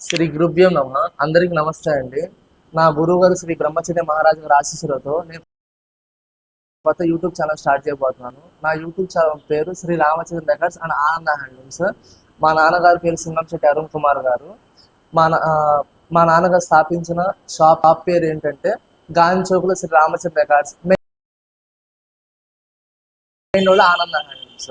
శ్రీ గురుభ్యం నమ. అందరికి నమస్తే అండి. నా గురువు గారు శ్రీ బ్రహ్మచర్య మహారాజు గారి ఆశీస్సులతో నేను కొత్త యూట్యూబ్ ఛానల్ స్టార్ట్ చేయబోతున్నాను. నా యూట్యూబ్ ఛానల్ పేరు Shri Ramachandra records and Ananda handlooms మా నాన్నగారి పేరు సింగంశెట్టి అరుణ్ కుమార్ గారు. మా నా- మా నాన్నగారు స్థాపించిన షాప్ షాప్ పేరు ఏంటంటే Gandhi చౌక్లో Shri Ramachandra records main Ananda Ananda handlooms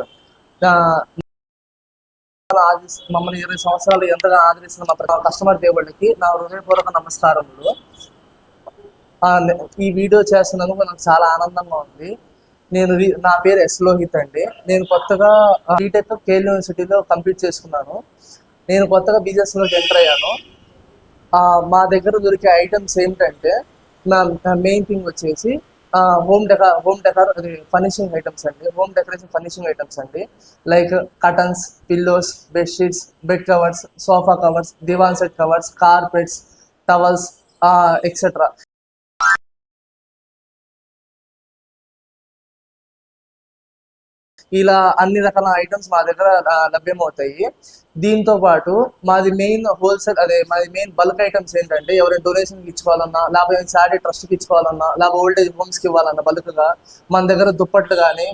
ఆ, మమ్మల్ని ఇరవై సంవత్సరాలు ఎంతగా ఆదరిస్తున్న మా కస్టమర్ దేవుళ్ళకి నా హృదయపూర్వక నమస్కారములు. ఈ వీడియో చేస్తున్నందుకు నాకు చాలా ఆనందంగా ఉంది. నేను నా పేరు ఎస్ లోహిత్ అండి. నేను కొత్తగా బీటెక్ కేల్ యూనివర్సిటీలో కంప్లీట్ చేసుకున్నాను. నేను కొత్తగా బిజినెస్లోకి ఎంటర్ అయ్యాను. మా దగ్గర దొరికే ఐటమ్స్ ఏంటంటే నా మెయిన్ థింగ్ వచ్చేసి హోమ్ డెకా హోమ్ డెకర్ అది ఫర్నిషింగ్ ఐటమ్స్ అండి. హోమ్ డెకరేషన్ ఫర్నిషింగ్ ఐటమ్స్ అండి. Like curtains pillows bedsheets bed covers sofa covers divan set covers carpets towels etcetera ఇలా అన్ని రకాల ఐటమ్స్ మా దగ్గర లభ్యమవుతాయి. దీంతో పాటు మాది మెయిన్ హోల్సేల్ అదే మాది మెయిన్ బల్క్ ఐటమ్స్ ఏంటంటే ఎవరైనా డొనేషన్ ఇచ్చుకోవాలన్నా లేకపోతే చారిటీ ట్రస్ట్కి ఇచ్చుకోవాలన్నా లేకపోతే ఓల్డేజ్ హోమ్స్కి ఇవ్వాలన్నా బల్క్గా మన దగ్గర దుప్పట్లు కానీ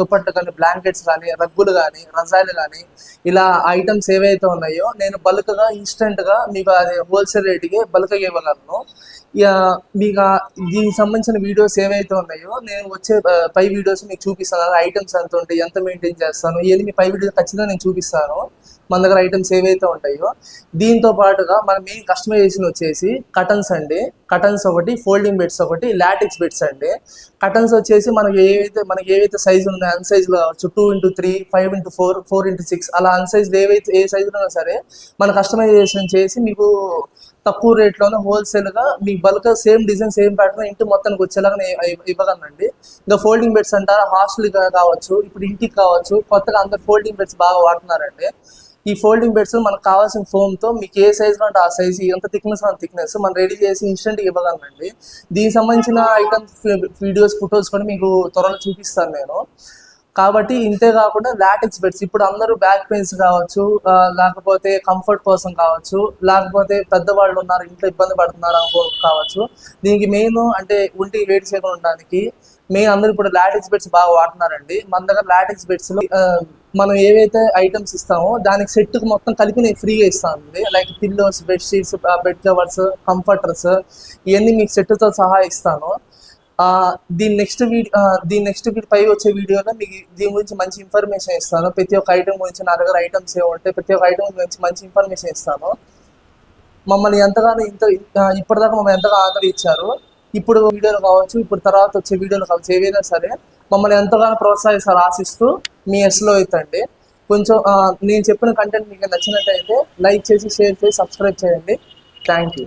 దుప్పట్లు కానీ బ్లాంకెట్స్ కానీ రగ్గులు కానీ రజాయిలు కానీ ఇలా ఐటమ్స్ ఏవైతే ఉన్నాయో నేను బల్క్గా ఇన్స్టెంట్గా మీకు అది హోల్సేల్ రేట్కి బల్క్గా ఇవ్వగలను. ఇక మీకు దీనికి సంబంధించిన వీడియోస్ ఏవైతే ఉన్నాయో నేను వచ్చే పై వీడియోస్ మీకు చూపిస్తాను. ఐటమ్స్ ఎంత ఉంటాయి ఎంత మెయింటైన్ చేస్తాను ఇవన్నీ మీ పై వీడియో ఖచ్చితంగా నేను చూపిస్తాను. మన దగ్గర ఐటమ్స్ ఏవైతే ఉంటాయో దీంతో పాటుగా మన మెయిన్ కస్టమైజేషన్ వచ్చేసి కటన్స్ అండి. కటన్స్ ఒకటి ఫోల్డింగ్ బెడ్స్ ఒకటి లాటిక్స్ బెడ్స్ అండి. కటన్స్ వచ్చేసి మనకి ఏవైతే మనకి ఏవైతే సైజు ఉన్నాయో అన్ సైజులో కావచ్చు two into three five into four four into six అలా అన్ సైజ్ ఏవైతే ఏ సైజులో ఉన్నా సరే మన కస్టమైజేషన్ చేసి మీకు తక్కువ రేట్లోనే హోల్సేల్గా మీకు bulk same design same pattern ఇంటి మొత్తానికి వచ్చేలాగా ఇవ్వగలనండి. ఇంకా ఫోల్డింగ్ బెడ్స్ అంటారా హాస్టల్ కావచ్చు ఇప్పుడు ఇంటికి కావచ్చు కొత్తగా అందరు ఫోల్డింగ్ బెడ్స్ బాగా వాడుతున్నారండి. ఈ ఫోల్డింగ్ బెడ్స్ మనకు కావాల్సిన foam తో మీకు ఏ సైజ్ అంటే ఆ సైజ్ ఎంత థిక్నెస్ అంత థిక్నెస్ మనం రెడీ చేసి ఇన్స్టెంట్ ఇవ్వగలనండి. దీనికి సంబంధించిన ఐటమ్స్ వీడియోస్ ఫొటోస్ కూడా మీకు త్వరలో చూపిస్తాను నేను. కాబట్టి ఇంతే కాకుండా లాటిక్స్ బెడ్స్ ఇప్పుడు అందరూ బ్యాక్ పెయిన్స్ కావచ్చు లేకపోతే కంఫర్ట్ కోసం కావచ్చు లేకపోతే పెద్దవాళ్ళు ఉన్నారు ఇంట్లో ఇబ్బంది పడుతున్నారు అనుకో కావచ్చు. దీనికి మెయిన్ అంటే ఉంటి వేడి చేయకుండా ఉండడానికి మెయిన్ అందరూ ఇప్పుడు లాటిక్స్ బెడ్స్ బాగా వాడుతున్నారండి. మన దగ్గర లాటిక్స్ బెడ్స్లో మనం ఏవైతే ఐటమ్స్ ఇస్తామో దానికి సెట్ మొత్తం కలిపి నేను ఫ్రీగా ఇస్తానండి. Like pillows bedsheets bed covers comforters ఇవన్నీ మీకు సెట్తో తో సహా ఇస్తాను. దీని నెక్స్ట్ వీడియో దీని నెక్స్ట్ పై వచ్చే వీడియోలో మీకు దీని గురించి మంచి ఇన్ఫర్మేషన్ ఇస్తాను. ప్రతి ఒక్క ఐటమ్ గురించి నా దగ్గర ఐటమ్స్ ఏమంటే ప్రతి ఒక్క ఐటమ్ గురించి మంచి ఇన్ఫర్మేషన్ ఇస్తాను. మమ్మల్ని ఎంతగానో ఇంత ఇప్పటిదాకా మమ్మల్ని ఎంతగా ఆదరించారు. ఇప్పుడు వీడియోలు కావచ్చు ఇప్పుడు తర్వాత వచ్చే వీడియోలు కావచ్చు ఏవైనా సరే మమ్మల్ని ఎంతగానో ప్రోత్సహిస్తారు ఆశిస్తూ మీ ఎస్లో అవుతండి కొంచెం నేను చెప్పిన కంటెంట్ మీకు నచ్చినట్టయితే లైక్ చేసి షేర్ చేసి సబ్స్క్రైబ్ చేయండి. Thank you